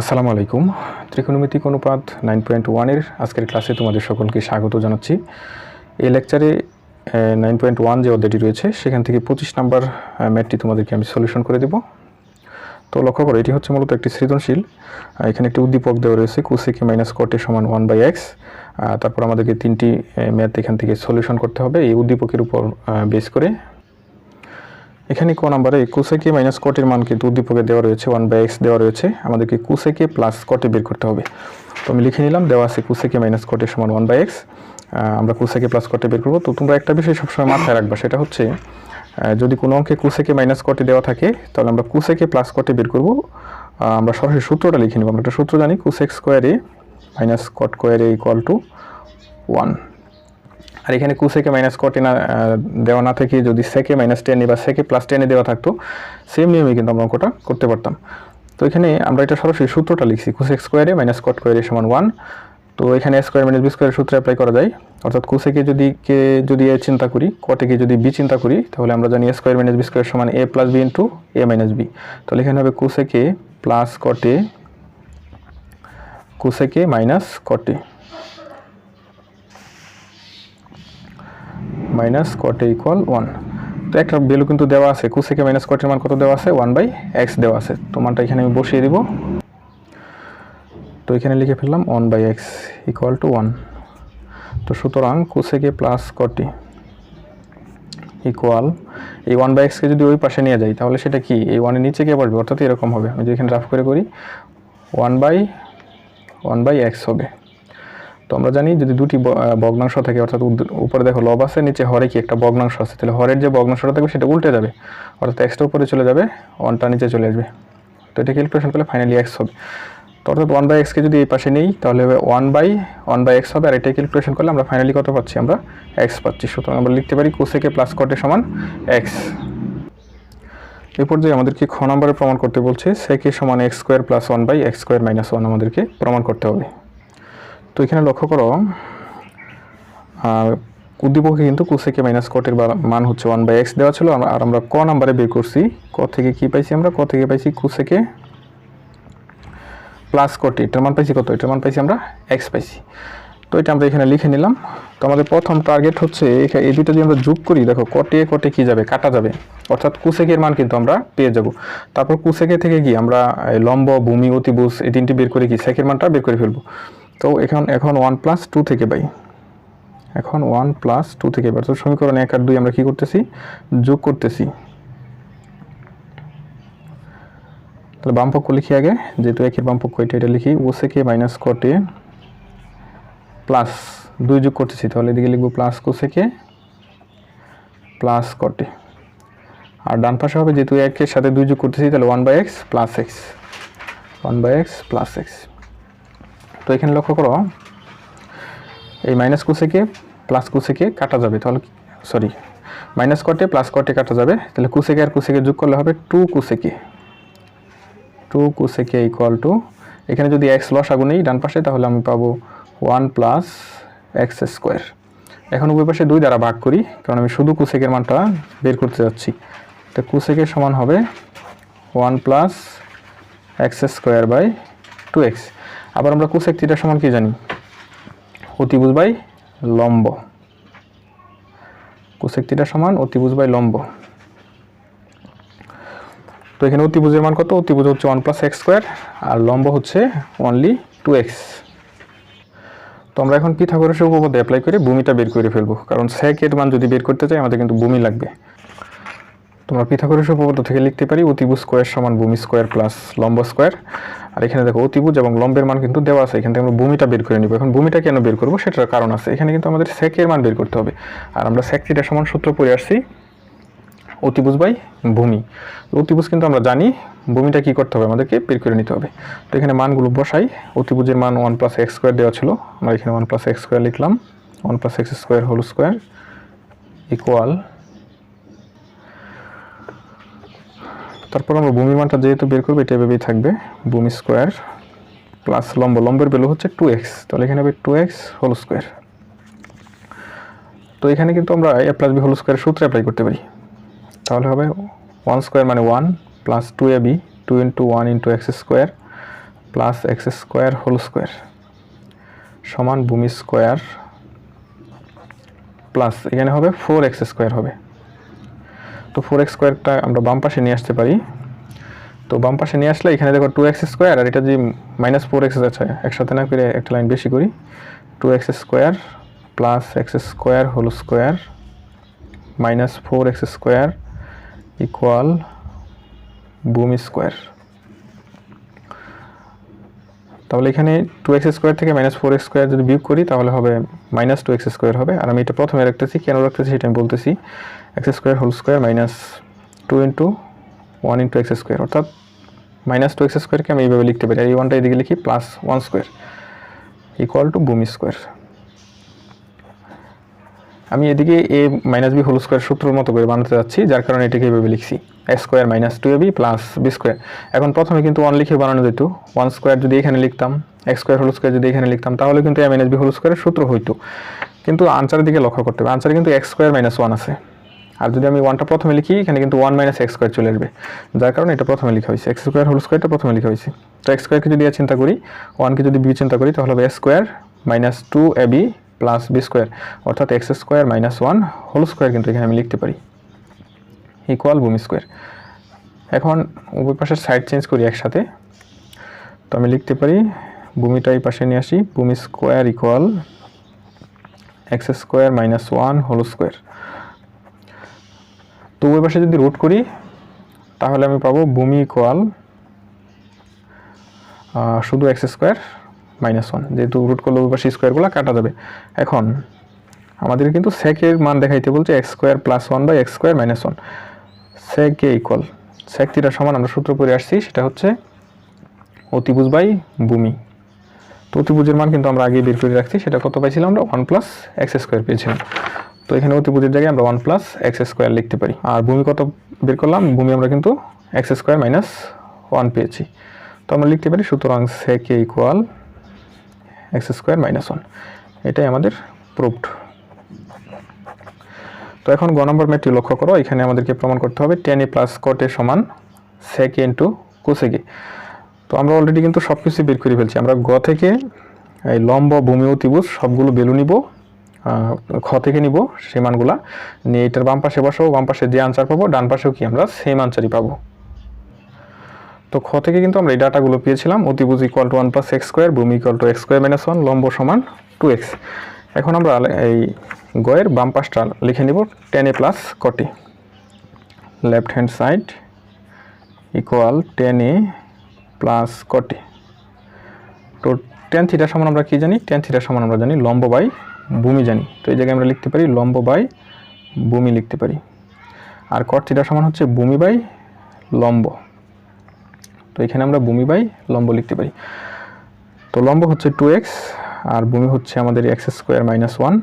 আসসালামু আলাইকুম। ত্রিকোণমিতিক অনুপাত নাইন পয়েন্ট ওয়ানের আজকের ক্লাসে তোমাদের সকলকে স্বাগত জানাচ্ছি। এই লেকচারে নাইন পয়েন্ট ওয়ান যে অধ্যায়টি রয়েছে, সেখান থেকে পঁচিশ নাম্বার ম্যাথটি তোমাদেরকে আমি সলিউশন করে দেব। তো লক্ষ্য করো, এটি হচ্ছে মূলত একটি সৃজনশীল। এখানে একটি উদ্দীপক দেওয়া রয়েছে কুসেকে মাইনাস কটে সমান ওয়ান বাই এক্স তারপর আমাদেরকে তিনটি ম্যাথ এখান থেকে সলিউশন করতে হবে। এই উদ্দীপকের উপর বেস করে এখানে ক নাম্বারে, কুসেকে মাইনাস কটের মান কিন্তু উদ্দীপকে দেওয়া রয়েছে ওয়ান বাই এক্স দেওয়া রয়েছে। আমাদেরকে কুসেকে প্লাস কটে বের করতে হবে। তো আমি লিখে নিলাম, দেওয়া আছে কুসেকে মাইনাস কটের সমান ওয়ান বাই এক্স আমরা কুসেকে প্লাস কটে বের করব। তো তোমরা একটা বিষয় সবসময় মাথায় রাখবা, সেটা হচ্ছে যদি কোনো অঙ্কে কুসেকে মাইনাস কটে দেওয়া থাকে, তাহলে আমরা কুসেকে প্লাস কটে বের করব। আমরা সরাসরি সূত্রটা লিখে নেব। আমরা একটা সূত্র জানি কুসেক স্কোয়ারে মাইনাস কট স্কোয়ারে ইকুয়াল টু ওয়ান আর এখানে কুসেকে মাইনাস কটে না দেওয়া না থেকে যদি সেকে মাইনাস টেনে বা সেকে প্লাস টেনে দেওয়া থাকতো সেম নিয়মে কিন্তু আমরা অঙ্কটা করতে পারতাম। তো এখানে আমরা এটা সরাসরি সূত্রটা লিখছি কুসেক স্কোয়ারে মাইনাস কট স্কোয়ারে সমান ওয়ান তো এখানে স্কোয়ার মাইনাস বি স্কোয়ারের সূত্রে অ্যাপ্লাই করা যায়। অর্থাৎ কুসেকে যদি কে, যদি এ চিন্তা করি কটেকে যদি বি চিন্তা করি, তাহলে আমরা জানি স্কোয়ার মাইনাস বি স্কোয়ার সমান A plus B into A minus B তাহলে এখানে হবে কুসেকে প্লাস কটে কুসেকে মাইনাস কটে মাইনাস কটে ইকুয়াল ওয়ান তো একটা ভ্যালু কিন্তু দেওয়া আছে কুসেকে মাইনাস কটের মান কত দেওয়া আছে? ওয়ান বাই এক্স দেওয়া আছে। তো মানটা এখানে আমি বসিয়ে দিব। তো এখানে লিখে ফেললাম one by X equal to one তো সুতরাং কুসেকে প্লাস কটি ইকুয়াল এই ওয়ান বাই এক্সকে যদি ওই পাশে নিয়ে যাই, তাহলে সেটা কি? এই ওয়ানের নিচে গিয়ে পড়বে অর্থাৎ এরকম হবে। আমি যদি এখানে রাফ করে করি one by one by X হবে। তো আমরা জানি যদি দুটি ভগ্নাংশ থাকে, অর্থাৎ উপরে দেখো লব আছে, নিচে হরে কি একটা ভগ্নাংশ আছে, তাহলে হরের যে ভগ্নাংশটা থাকবে সেটা উল্টে যাবে। অর্থাৎ এক্সটা উপরে চলে যাবে, ওয়ানটা নিচে চলে আসবে। তো এটা ক্যালকুলেশন করলে ফাইনালি এক্স হবে। তো অর্থাৎ ওয়ান বাই এক্সকে যদি এই পাশে নেই, তাহলে one by one by X হবে, আর এটা ক্যালকুলেশন করলে আমরা ফাইনালি কত পাচ্ছি? আমরা এক্স পাচ্ছি। সুতরাং আমরা লিখতে পারি কোসেকে প্লাস কটে সমান এক্স এই পর্যায়ে আমাদেরকে খ নম্বরে প্রমাণ করতে বলছে সেকে সমান X square plus one by X square minus one আমাদেরকে প্রমাণ করতে হবে। তো এখানে লক্ষ্য করো উদ্দীপকে কিন্তু কুসেকে মাইনাস কটের মান হচ্ছে ওয়ান বাই এক্স দেওয়া ছিল আর আমরা ক নাম্বারে বের করছি। ক থেকে কি পাইছি আমরা? ক থেকে পাইছি কুসেকে প্লাস কটে এটার মান পাইছি কত? এটার মান পাইছি আমরা এক্স পাইছি। তো এটা আমরা এখানে লিখে নিলাম। তো আমাদের প্রথম টার্গেট হচ্ছে এই দুটো যদি আমরা যোগ করি, দেখো কটে কটে কি যাবে? কাটা যাবে। অর্থাৎ কুসেকের মান কিন্তু আমরা পেয়ে যাব। তারপর কুসেকে থেকে কি আমরা লম্ব, ভূমি, অতিভুজ এই তিনটি বের করে কি সেকের মানটা বের করে ফেলব। তো এখন এখন ওয়ান প্লাস টু থেকে পাই। এখন ওয়ান প্লাস টু থেকে পাই। তো সমীকরণ এক আর দুই আমরা কি করতেছি? যোগ করতেছি। তাহলে বামপক্ষ লিখি আগে, যেহেতু একের বামপক্ষ, এটা এটা লিখি। ওসেকে মাইনাস কটে প্লাস দুই যোগ করতেছি, তাহলে এদিকে লিখব প্লাস কোসেকে প্লাস কটে আর ডান পাশে হবে, যেহেতু একের সাথে দুই যোগ করতেছি, তাহলে one by X plus X one by X plus X তো এখানে লক্ষ্য করো, এই মাইনাস কোসেকে প্লাস কোসেকে কাটা যাবে, তাহলে সরি মাইনাস কটে প্লাস কটে কাটা যাবে, তাহলে কুসেকে আর কুসেকে যোগ করলে হবে টু কুসেকে টু কোসেকে ইকুয়াল টু এখানে যদি এক্স লস আগুনেই ডান পাশে, তাহলে আমি পাবো ওয়ান প্লাস এক্স স্কোয়ার এখন উভয় পাশে দুই দ্বারা ভাগ করি, কারণ আমি শুধু কুসেকের মানটা বের করতে যাচ্ছি। তো কুসেকের সমান হবে one plus X square by two X আবার আমরা কুসেক থিটার সমান কি জানি? অতিভুজ বাই লম্ব। কুসেক থিটার সমান অতিভুজ বাই লম্ব। তো এখানে অতিভুজের মান কত? অতিভুজ হচ্ছে ওয়ান প্লাস এক্স স্কোয়ার আর লম্ব হচ্ছে অনলি টু এক্স তো আমরা এখন পিথাগোরাসের উপপাদ্য অ্যাপ্লাই করে ভূমিটা বের করে ফেলব। কারণ সেক এর মান যদি বের করতে চাই, আমাদের কিন্তু ভূমি লাগবে। তোমরা পিথাগোরাসের উপপাদ্য থেকে লিখতে পারি অতিভুজ স্কোয়ার সমান ভূমি স্কোয়ার প্লাস লম্ব স্কোয়ার। আর এখানে দেখো অতিভুজ এবং লম্বের মান কিন্তু দেওয়া আছে, এখান থেকে আমরা ভূমিটা বের করে নিব। এখন ভূমিটা কেন বের করব সেটার কারণ আছে, এখানে কিন্তু আমাদের এর মান বের করতে হবে। আর আমরা sec থিটা সমান সূত্র পড়ে আসছি অতিভুজ বাই ভূমি। অতিভুজ কিন্তু আমরা জানি, ভূমিটা কি করতে হবে আমাদেরকে বের করে নিতে হবে। তো এখানে মানগুলো বসাই, অতিভুজের মান ওয়ান প্লাস এক্স স্কোয়ার দেওয়া ছিল, আমরা এখানে ওয়ান প্লাস এক্স স্কোয়ার লিখলাম। One plus X square whole square equal তারপর আমরা ভূমি মানটা যেহেতু বের করব, এটা এভাবেই থাকবে। ভূমি স্কোয়ার প্লাস লম্ব, লম্বের ভ্যালু হচ্ছে টু এক্স তাহলে এখানে হবে টু এক্স হোল স্কোয়ার তো এখানে কিন্তু আমরা A plus B whole square সূত্র অ্যাপ্লাই করতে পারি। তাহলে হবে ওয়ান স্কোয়ার মানে one plus two A B two into one into X square plus X square whole square সমান ভূমি স্কোয়ার প্লাস এখানে হবে ফোর এক্স স্কোয়ার হবে। তো ফোর এক্স স্কোয়ারটা আমরা বাম পাশে নিয়ে আসতে পারি। তো বাম পাশে নিয়ে আসলে এখানে দেখো টু এক্স স্কোয়ার আর এটা যে মাইনাস ফোর এক্স আছে, একসাথে না করে একটা লাইন বেশি করি two X square plus X square whole square minus four X square equal broom square তাহলে এখানে টু এক্স স্কোয়ার থেকে মাইনাস ফোর এক্স স্কোয়ার যদি বিয়োগ করি, তাহলে হবে মাইনাস টু এক্স স্কোয়ার হবে। আর আমি এটা প্রথমে রাখতেছি, কেন রাখতেছি সেটা আমি বলতেছি। X square whole square minus two into one into X square অর্থাৎ মাইনাস টু এক্স স্কোয়ারকে আমি এইভাবে লিখতে পারি। আর এই ওয়ানটা এদিকে লিখি plus one square equal to ভূমি স্কোয়ার আমি এদিকে A minus B whole square সূত্রের মতো করে বানাতে যাচ্ছি, যার কারণে এটাকে এইভাবে লিখছি। A square minus two A B plus B square এখন প্রথমে কিন্তু ওয়ান লিখে বানানো যেত। ওয়ান স্কোয়ার যদি এখানে লিখতাম এক্স স্কোয়ার হোল স্কোয়ার যদি এখানে লিখতাম, তাহলে কিন্তু এ মাইনাস বি হোল স্কোয়ারের সূত্র হইতো। কিন্তু আনসারের দিকে লক্ষ্য করতে হবে। আনসারে কিন্তু এক্স স্কোয়ার মাইনাস ওয়ান আছে। আর যদি আমি ওয়ানটা প্রথমে লিখি, এখানে কিন্তু ওয়ান মাইনাস এক্স স্কোয়ার চলে আসবে। যার কারণে এটা প্রথমে লেখা হয়েছে। এক্স স্কোয়ার হোল স্কোয়ারটা প্রথমে লেখা হয়েছে। তো এক্স স্কোয়ারকে যদি চিন্তা করি ওয়ানকে যদি বি চিন্তা করি, তাহলে হবে A square minus two A B plus B square অর্থাৎ X square minus one whole square কিন্তু এখানে আমি লিখতে পারি। ইকুয়াল ভূমি স্কোয়ার এখন উভয় পাশের সাইড চেঞ্জ করি একসাথে। তো আমি লিখতে পারি ভূমিটা এই পাশে নিয়ে আসি ভূমি square equal X square minus one whole square তো ওই পাশে যদি রুট করি, তাহলে আমি পাবো ভূমি ইকুয়াল শুধু এক্স স্কোয়ার মাইনাস ওয়ান যেহেতু রুট করলে ওই পাশে স্কোয়ারগুলো কাটা যাবে। এখন আমাদের কিন্তু সেকের মান দেখাইতে বলছে X square plus one by X square minus one সেকে ইকুয়াল সেক থিটা সমান আমরা সূত্র করে আসছি, সেটা হচ্ছে অতিভুজ বাই ভূমি। তো অতিভুজের মান কিন্তু আমরা আগে বের করে রাখছি, সেটা কত পাইছিলাম আমরা? ওয়ান প্লাস এক্স স্কোয়ার পেয়েছিলাম। তো এখানে অতিভুজের জায়গায় আমরা ওয়ান প্লাস এক্স স্কোয়ার লিখতে পারি। আর ভূমি কত বের করলাম? ভূমি আমরা কিন্তু এক্স স্কোয়ার মাইনাস ওয়ান পেয়েছি। তো আমরা লিখতে পারি সুতরাং সেকে equal X square minus one এটাই আমাদের প্রুফড তো এখন গ নম্বর ম্যাটটি লক্ষ্য করো, এখানে আমাদেরকে প্রমাণ করতে হবে টেন এ প্লাস কটে সমান সেকে ইন্টু কোসেকে তো আমরা অলরেডি কিন্তু সব কিছু বের করে ফেলছি। আমরা গ থেকে এই লম্ব, ভূমি, অতিভুজ সবগুলো বেলু নিব খ থেকে নিব সেই নিয়ে এটার বাম পাশে বসাবো বাম পাশে যে আনসার পাবো, ডান পাশেও কি আমরা সেম আনসারই পাবো। তো খ থেকে কিন্তু আমরা এই ডাটাগুলো পেয়েছিলাম, অতিভুজ equal to one plus X square ভূমি equal to X square minus one লম্ব সমান টু এক্স এখন আমরা এই গয়ের বাম পাশটা লিখে নিব টেন এ প্লাস কটি। Left hand side equal tan A plus কটি। তো টেন থিটার সমান আমরা কি জানি? টেন থিটার সমান আমরা জানি লম্ব বাই ভূমি জানি। তো এই জায়গায় আমরা লিখতে পারি লম্ব বাই ভূমি লিখতে পারি। আর কট থিটার সমান হচ্ছে ভূমি বাই লম্ব। তো এখানে আমরা ভূমি বাই লম্ব লিখতে পারি। তো লম্ব হচ্ছে টু এক্স আর ভূমি হচ্ছে আমাদের এক্স স্কোয়ার মাইনাস ওয়ান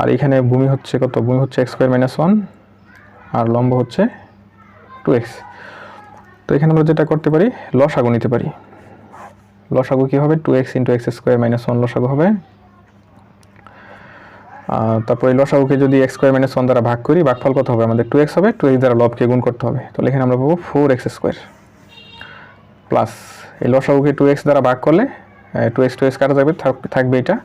আর এখানে ভূমি হচ্ছে কত? ভূমি হচ্ছে এক্স স্কোয়ার মাইনাস ওয়ান আর লম্ব হচ্ছে টু এক্স তো এখানে আমরা যেটা করতে পারি, লসাগু নিতে পারি। লসাগু কী হবে? Two X into X square minus one লসাগু হবে। তারপর লসাগুকে যদি এক্স স্কোয়ার মাইনাস ওয়ান দ্বারা ভাগ করি, ভাগফল কত হবে? আমাদের টু এক্স হবে। টু এক্স দ্বারা লবকে গুণ করতে হবে। তাহলে এখানে আমরা পাবো ফোর এক্স স্কোয়ার প্লাস এই লসাগুকে টু এক্স দ্বারা ভাগ করলে টু এক্স টু এক্স কাটা যাবে, থাক- থাকবে এটা।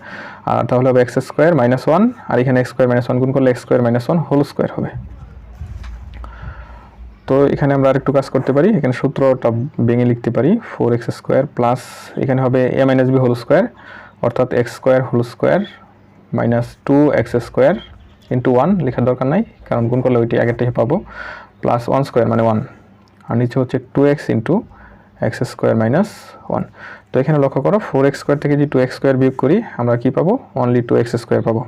আর তাহলে হবে এক্স স্কোয়ার মাইনাস ওয়ান আর এখানে এক্স স্কোয়ার মাইনাস ওয়ান গুণ করলে X square minus one whole square হবে। তো এখানে আমরা আরেকটু কাজ করতে পারি। এখানে সূত্রটা ভেঙে লিখতে পারি ফোর এক্স স্কোয়ার প্লাস এখানে হবে A minus B whole square অর্থাৎ X square whole square minus two X square into one লেখার দরকার নাই, কারণ গুণ করলে ওইটি আগেরটাই পাবো প্লাস ওয়ান স্কোয়ার মানে ওয়ান আর নিচে হচ্ছে two X into X square minus one. তো এখানে লক্ষ্য করো, ফোর এক্স স্কোয়ার থেকে যদি টু এক্স স্কোয়ার বিয়োগ করি, আমরা কী পাবো? অনলি টু এক্স স্কোয়ার পাবো।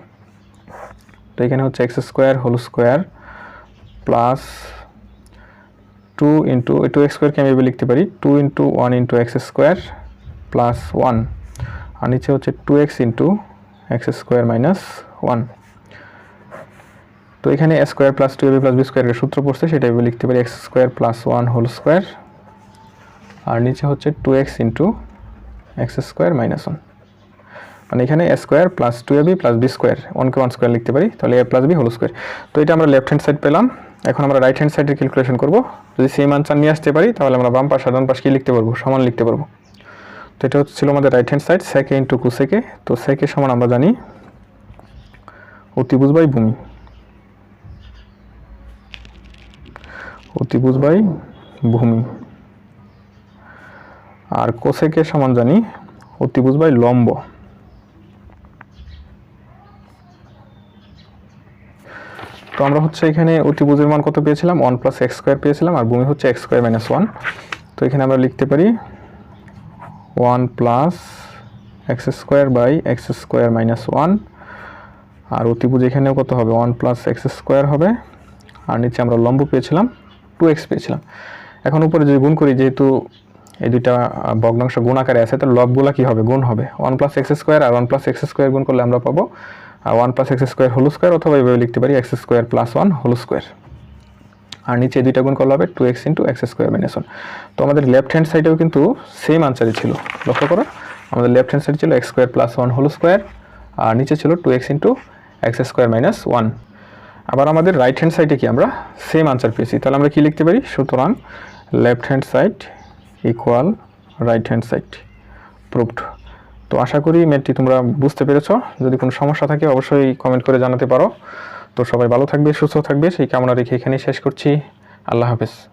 তো এখানে হচ্ছে X square whole square plus two into two X স্কোয়ারকে আমি এভাবে লিখতে পারি, two into one into X square plus one. আর নিচে হচ্ছে two X into X square minus one. তো এখানে A square plus two A B plus B স্কোয়ারের সূত্র পড়ছে, সেটা এভাবে লিখতে পারি, X square plus one whole square আর নিচে হচ্ছে two X into X square minus one মানে এখানে A square plus two A B plus B square ওয়ানকে ওয়ান স্কোয়ার লিখতে পারি, তাহলে A plus B whole square তো এটা আমরা লেফট হ্যান্ড সাইড পেলাম। এখন আমরা রাইট হ্যান্ড সাইডের ক্যালকুলেশন করব। যদি সেম আনসার নিয়ে আসতে পারি, তাহলে আমরা বাম পাশ আর ডান পাশ কি লিখতে পারব? সমান লিখতে পারব। তো এটা হচ্ছিল আমাদের রাইট হ্যান্ড সাইড সেকে ইন্টু কুসেকে তো সেকে সমান আমরা জানি অতিভুজ বাই ভূমি। অতিভুজ বাই ভূমি। আর কোসেকে সমান জানি? অতিভুজ বাই লম্ব। তো আমরা হচ্ছে এখানে অতিভুজের মান কত পেয়েছিলাম? ওয়ান প্লাস এক্স স্কোয়ার পেয়েছিলাম আর ভূমি হচ্ছে এক্স স্কোয়ার মাইনাস ওয়ান। তো এখানে আমরা লিখতে পারি one plus X square by X square minus one. আর অতিভুজ এখানেও কত হবে? ওয়ান প্লাস এক্স স্কোয়ার হবে। আর নিচে আমরা লম্ব পেয়েছিলাম, টু এক্স পেয়েছিলাম। এখন উপরে যদি গুণ করি, যেহেতু এই দুইটা ভগ্নাংশ গুণ আকারে আছে তো লবগুলা কী হবে? গুণ হবে। ওয়ান প্লাস এক্স স্কোয়ার আর ওয়ান প্লাস এক্স স্কোয়ার গুণ করলে আমরা পাবো one plus X square whole square অথবা এইভাবে লিখতে পারি X square plus one whole square. আর নিচে দুইটা গুণ করলে হবে two X into X square minus one. তো আমাদের লেফট হ্যান্ড সাইডেও কিন্তু সেম আনসারই ছিল, লক্ষ্য করো। আমাদের লেফট হ্যান্ড সাইড ছিল X square plus one whole square, আর নিচে ছিল two X into X square minus one. আবার আমাদের রাইট হ্যান্ড সাইডে কি আমরা সেম আনসার পেয়েছি। তাহলে আমরা কি লিখতে পারি? সুতরাং left hand side equal right hand side proved তো আশা করি ম্যাটটি তোমরা বুঝতে পেরেছ। যদি কোনো সমস্যা থাকে অবশ্যই কমেন্ট করে জানাতে পারো। তো সবাই ভালো থাকবে, সুস্থ থাকবে। সেই কামনা রেখে এখানেই শেষ করছি। আল্লাহ হাফেজ।